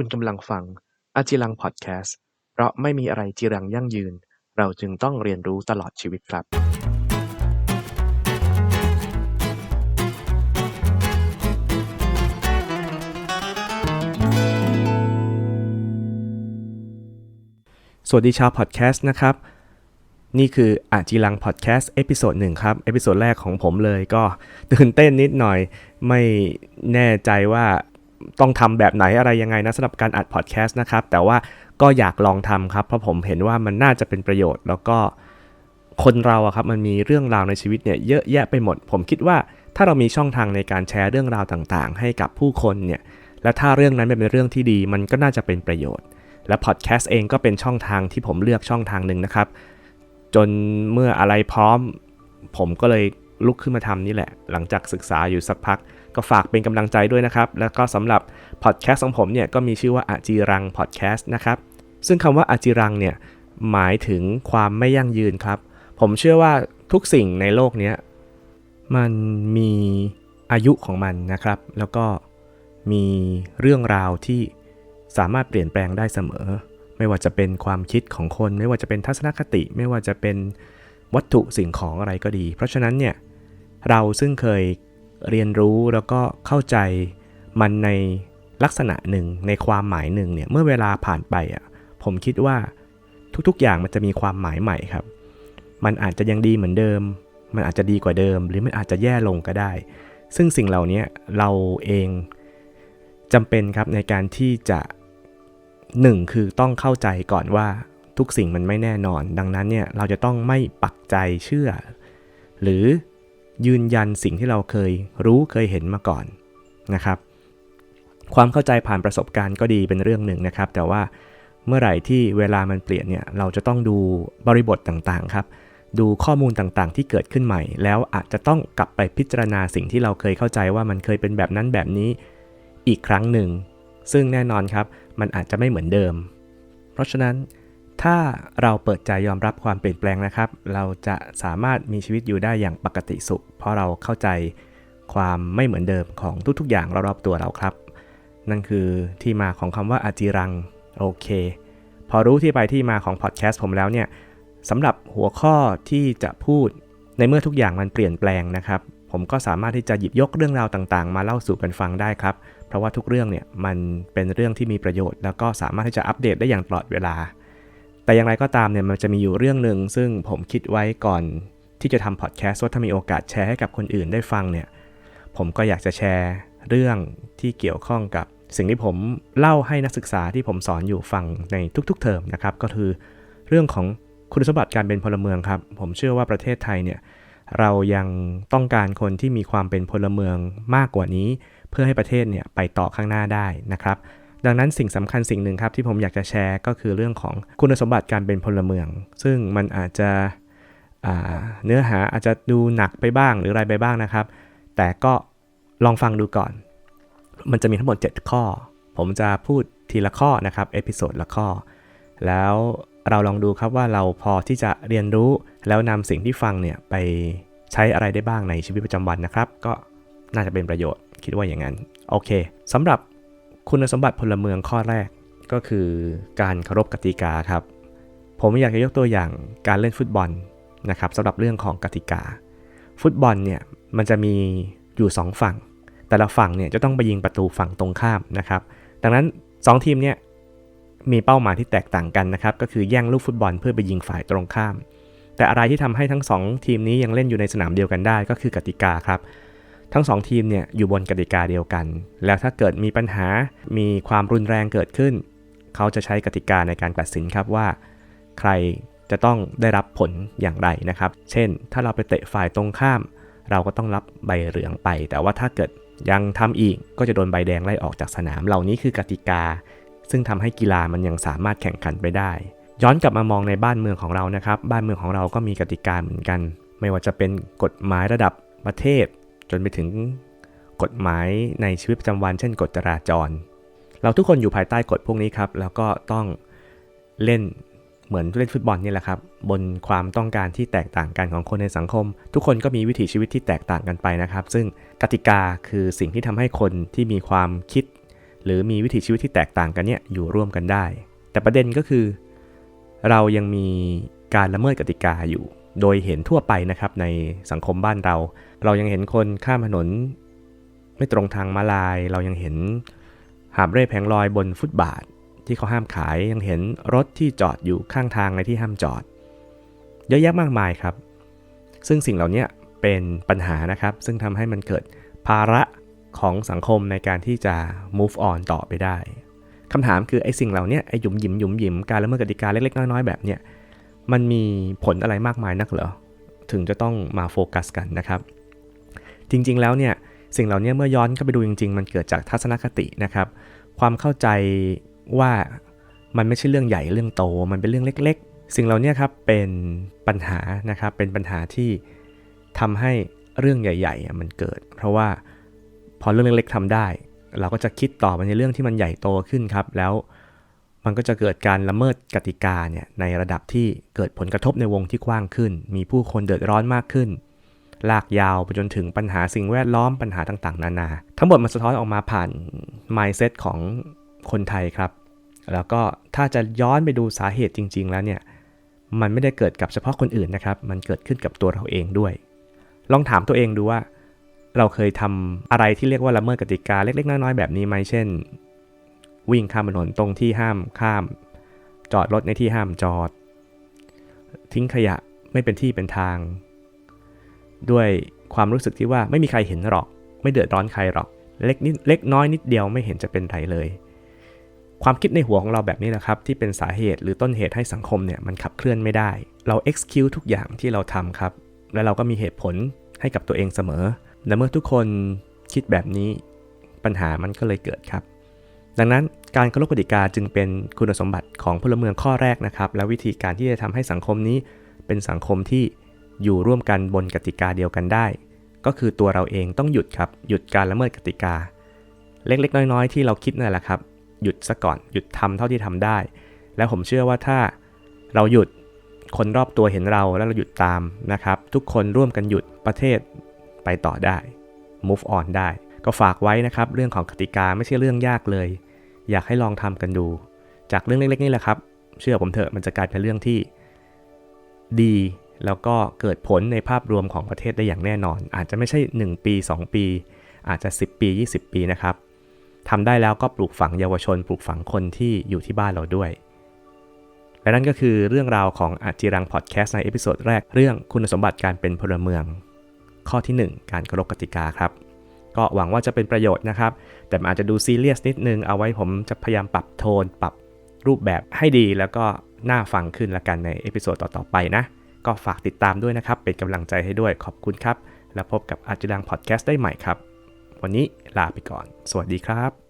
คุณกำลังฟังอาจิรังพอดแคสต์ เพราะไม่มีอะไรจีรังยั่งยืน เราจึงต้องเรียนรู้ตลอดชีวิตครับสวัสดีชาวพอดแคสต์นะครับ นี่คืออาจิรังพอดแคสต์เอพิโซดหนึ่งครับ เอพิโซดแรกของผมเลยก็ตื่นเต้นนิดหน่อย ไม่แน่ใจว่า ต้องทำแบบไหนอะไรยังไงนะสำหรับการอัดพอดแคสต์นะครับ แต่ว่าก็อยากลองทำครับ เพราะผมเห็นว่ามันน่าจะเป็นประโยชน์ แล้วก็คนเราอะครับมันมีเรื่องราวในชีวิตเนี่ยเยอะแยะไปหมด ผมคิดว่าถ้าเรามีช่องทางในการแชร์เรื่องราวต่างๆ ให้กับผู้คนเนี่ยและถ้าเรื่องนั้นเป็นเรื่องที่ดีมันก็น่าจะเป็นประโยชน์ และพอดแคสต์เองก็เป็นช่องทางที่ผมเลือกช่องทางหนึ่งนะครับ จนเมื่ออะไรพร้อม ผมก็เลยลุกขึ้นมาทำนี่แหละ หลังจากศึกษาอยู่สักพัก ก็ฝากเป็นกำลังใจด้วยนะครับ แล้วก็สำหรับพอดแคสต์ของผมเนี่ยก็มีชื่อว่าอาจีรังพอดแคสต์นะครับ ซึ่งคำว่าอาจีรังเนี่ยหมายถึงความไม่ยั่งยืนครับ ผมเชื่อว่าทุกสิ่งในโลกนี้มันมีอายุของมันนะครับ แล้วก็มีเรื่องราวที่สามารถเปลี่ยนแปลงได้เสมอ ไม่ว่าจะเป็นความคิดของคน ไม่ว่าจะเป็นทัศนคติ ไม่ว่าจะเป็นวัตถุสิ่งของอะไรก็ดี เพราะฉะนั้นเนี่ยเราซึ่งเคย เรียนรู้แล้วก็เข้าใจมันในลักษณะหนึ่งในความหมายหนึ่งเนี่ยเมื่อเวลาผ่านไปอะผมคิดว่าทุกๆ อย่างมันจะมีความหมายใหม่ครับ มันอาจจะยังดีเหมือนเดิม มันอาจจะดีกว่าเดิม หรือมันอาจจะแย่ลงก็ได้ ซึ่งสิ่งเหล่านี้เราเองจำเป็นครับในการที่จะหนึ่งคือต้องเข้าใจก่อนว่าทุกสิ่งมันไม่แน่นอน ดังนั้นเนี่ยเราจะต้องไม่ปักใจเชื่อ หรือ ยืนยันสิ่งที่เราเคยรู้เคยเห็นมาก่อนนะครับ ความเข้าใจผ่านประสบการณ์ก็ดีเป็นเรื่องหนึ่งนะครับ แต่ว่าเมื่อไหร่ที่เวลามันเปลี่ยนเนี่ยเราจะต้องดูบริบทต่างๆครับ ดูข้อมูลต่างๆ ที่เกิดขึ้นใหม่ แล้วอาจจะต้องกลับไปพิจารณาสิ่งที่เราเคยเข้าใจว่ามันเคยเป็นแบบนั้นแบบนี้อีกครั้งหนึ่ง ซึ่งแน่นอนครับ มันอาจจะไม่เหมือนเดิม เพราะฉะนั้น ถ้าเราเปิดใจยอมรับความเปลี่ยนแปลงนะครับ เราจะสามารถมีชีวิตอยู่ได้อย่างปกติสุข เพราะเราเข้าใจความไม่เหมือนเดิมของทุกๆอย่างรอบๆตัวเราครับ นั่นคือที่มาของคำว่าอาจิรังโอเค พอรู้ที่ไปที่มาของพอดแคสต์ผมแล้วเนี่ยสำหรับหัวข้อที่จะพูดในเมื่อทุกอย่างมันเปลี่ยนแปลงนะครับ ผมก็สามารถที่จะหยิบยกเรื่องราวต่างๆ มาเล่าสู่กันฟังได้ครับ เพราะว่าทุกเรื่องเนี่ยมันเป็นเรื่องที่มีประโยชน์ แล้วก็สามารถที่จะอัปเดตได้อย่างตลอดเวลา แต่อย่างไรก็ตามเนี่ยมันจะมีอยู่เรื่องหนึ่งซึ่งผมคิดไว้ก่อนที่จะทำพอดแคสต์ว่าถ้ามีโอกาสแชร์ให้กับคนอื่นได้ฟังเนี่ยผมก็อยากจะแชร์เรื่องที่เกี่ยวข้องกับสิ่งที่ผมเล่าให้นักศึกษาที่ผมสอนอยู่ฟังในทุกๆ เทอมนะครับ ก็คือเรื่องของคุณสมบัติการเป็นพลเมืองครับ ผมเชื่อว่าประเทศไทยเนี่ยเรายังต้องการคนที่มีความเป็นพลเมืองมากกว่านี้ เพื่อให้ประเทศเนี่ยไปต่อข้างหน้าได้นะครับ ดังนั้นสิ่งสำคัญสิ่งหนึ่งครับที่ผมอยากจะแชร์ก็คือเรื่องของคุณสมบัติการเป็นพลเมือง ซึ่งมันอาจจะเนื้อหาอาจจะดูหนักไปบ้างหรืออะไรไปบ้างนะครับ แต่ก็ลองฟังดูก่อน มันจะมีทั้งหมด 7 ข้อ ผมจะพูดทีละข้อนะครับเอพิโซดละข้อ แล้วเราลองดูครับว่าเราพอที่จะเรียนรู้แล้วนำสิ่งที่ฟังเนี่ยไปใช้อะไรได้บ้างในชีวิตประจำวันนะครับ ก็น่าจะเป็นประโยชน์คิดว่าอย่างนั้น โอเคสำหรับ คุณสมบัติพลเมืองข้อแรกก็คือการเคารพกติกาครับ ผมอยากจะยกตัวอย่างการเล่นฟุตบอลนะครับสำหรับเรื่องของกติกา ฟุตบอลเนี่ยมันจะมีอยู่ 2 ฝั่ง แต่ละฝั่งเนี่ยจะต้องไปยิงประตูฝั่งตรงข้ามนะครับ ดังนั้น 2 ทีมเนี่ยมีเป้าหมายที่แตกต่างกันนะครับ ก็คือแย่งลูกฟุตบอลเพื่อไปยิงฝ่ายตรงข้าม แต่อะไรที่ทำให้ทั้ง 2 ทีมนี้ยังเล่นอยู่ในสนามเดียวกันได้ก็คือกติกาครับ ทั้ง2ทีมเนี่ยอยู่บนกติกาเดียวกัน แล้วถ้าเกิดมีปัญหา มีความรุนแรงเกิดขึ้น เขาจะใช้กติกาในการตัดสินครับว่า ใครจะต้องได้รับผลอย่างไรนะครับ เช่น ถ้าเราไปเตะฝ่ายตรงข้าม เราก็ต้องรับใบเหลืองไป แต่ว่าถ้าเกิดยังทำอีก ก็จะโดนใบแดงไล่ออกจากสนาม เหล่านี้คือกติกา ซึ่งทำให้กีฬามันยังสามารถแข่งขันไปได้ ย้อนกลับมามองในบ้านเมืองของเรานะครับ บ้านเมืองของเราก็มีกติกาเหมือนกัน ไม่ว่าจะเป็นกฎหมายระดับประเทศ จนไปถึงกฎหมายในชีวิตประจำวัน เช่นกฎจราจร เราทุกคนอยู่ภายใต้กฎพวกนี้ครับ แล้วก็ต้องเล่นเหมือนเล่นฟุตบอลนี่แหละครับ บนความต้องการที่แตกต่างกันของคนในสังคม ทุกคนก็มีวิถีชีวิตที่แตกต่างกันไปนะครับ ซึ่งกติกาคือสิ่งที่ทำให้คนที่มีความคิดหหรือมีวิถีชีวิตที่แตกต่างกันเนี่ยอยู่ร่วมกันได้ แต่ประเด็นก็คือ เรายังมีการละเมิดกติกาอยู่ โดยเห็นทั่วไปนะครับในสังคมบ้านเรา เรายังเห็นคนข้ามถนน ไม่ตรงทางมาลาย เรายังเห็นหาบเร่แผงลอยบนฟุตบาท ที่เขาห้ามขายยังเห็นรถที่จอดอยู่ข้างทางในที่ห้ามจอด เยอะแยะมากมายครับ ซึ่งสิ่งเหล่านี้เป็นปัญหานะครับ ซึ่งทำให้มันเกิดภาระของสังคมในการที่จะ move on ต่อไปได้คำถามคือไอ้สิ่งเหล่านี้ไอ้หยุมหยิมหยุมหยิมการละเมิดกติกาเล็กๆน้อยๆแบบเนี้ย มันมีผลอะไรมากมายนักเหรอ ถึงจะต้องมาโฟกัสกันนะครับ จริงๆแล้วเนี่ยสิ่งเหล่านี้เมื่อย้อนเข้าไปดูจริง ๆ มันเกิดจากทัศนคตินะครับ ความเข้าใจว่ามันไม่ใช่เรื่องใหญ่เรื่องโต มันเป็นเรื่องเล็ก ๆ สิ่งเหล่านี้ครับเป็นปัญหานะครับ เป็นปัญหาที่ทำให้เรื่องใหญ่ ๆ มันเกิด เพราะว่าพอเรื่องเล็กๆทำได้ เราก็จะคิดต่อไปในเรื่องที่มันใหญ่โตขึ้นครับ แล้ว มันก็จะเกิดการละเมิดกติกาเนี่ยในระดับที่เกิดผลกระทบในวงที่กว้างขึ้น มีผู้คนเดือดร้อนมากขึ้น ลากยาวไปจนถึงปัญหาสิ่งแวดล้อมปัญหาต่างๆ นานา ทั้งหมดมันสะท้อนออกมาผ่าน mindset ของคนไทยครับ แล้วก็ถ้าจะย้อนไปดูสาเหตุจริง ๆ แล้วเนี่ยมันไม่ได้เกิดกับเฉพาะคนอื่นนะครับ มันเกิดขึ้นกับตัวเราเองด้วย ลองถามตัวเองดูว่า เราเคยทำอะไรที่เรียกว่าละเมิดกติกาเล็กๆน้อยๆแบบนี้ไหมเช่น วิ่งข้ามถนนตรงที่ห้ามข้าม จอดรถในที่ห้ามจอด ทิ้งขยะไม่เป็นที่เป็นทาง ด้วยความรู้สึกที่ว่าไม่มีใครเห็นหรอก ไม่เดือดร้อนใครหรอก เล็กนิดเล็กน้อยนิดเดียวไม่เห็นจะเป็นไรเลย ความคิดในหัวของเราแบบนี้แหละครับ ที่เป็นสาเหตุหรือต้นเหตุให้สังคมเนี่ยมันขับเคลื่อนไม่ได้ เรา excuse ทุกอย่างที่เราทำครับ และเราก็มีเหตุผลให้กับตัวเองเสมอและเมื่อทุกคนคิดแบบนี้ปัญหามันก็เลยเกิดครับ ดังนั้น การเคารพกติกาจึงเป็นคุณสมบัติของพลเมืองข้อแรกนะครับ และวิธีการที่จะทำให้สังคมนี้เป็นสังคมที่อยู่ร่วมกันบนกติกาเดียวกันได้ ก็คือตัวเราเองต้องหยุดครับ หยุดการละเมิดกติกา เล็กๆ น้อยๆ ที่เราคิดนั่นแหละครับ หยุดซะก่อนหยุดทำเท่าที่ทำได้ แล้วผมเชื่อว่าถ้าเราหยุดคนรอบตัวเห็นเราแล้วเราหยุดตามนะครับ ทุกคนร่วมกันหยุดประเทศไปต่อได้ move on ได้ ก็ฝากไว้นะครับ เรื่องของกติกาไม่ใช่เรื่องยากเลย อยากให้ลองทำกันดู จากเรื่องเล็กๆนี่แหละครับ เชื่อผมเถอะมันจะกลายเป็นเรื่องที่ดี แล้วก็เกิดผลในภาพรวมของประเทศได้อย่างแน่นอน อาจจะไม่ใช่ 1 ปี 2 ปี อาจจะ 10 ปี 20 ปีนะครับทำได้แล้วก็ปลูกฝังเยาวชน ปลูกฝังคนที่อยู่ที่บ้านเราด้วยและนั่นก็คือเรื่องราวของอาจิรังพอดแคสต์ในเอพิโซดแรกเรื่องคุณสมบัติการเป็นพลเมือง ข้อที่ 1 การเคารพกติกาครับ ก็หวังว่าจะเป็นประโยชน์นะครับ แต่อาจจะดูซีเรียสนิดนึง เอาไว้ผมจะพยายามปรับโทน ปรับรูปแบบให้ดี แล้วก็น่าฟังขึ้นละกันในเอพิโซดต่อๆไปนะ ก็ฝากติดตามด้วยนะครับ เป็นกำลังใจให้ด้วย ขอบคุณครับ แล้วพบกับอาจารังพอดแคสต์ได้ใหม่ครับ วันนี้ลาไปก่อน สวัสดีครับ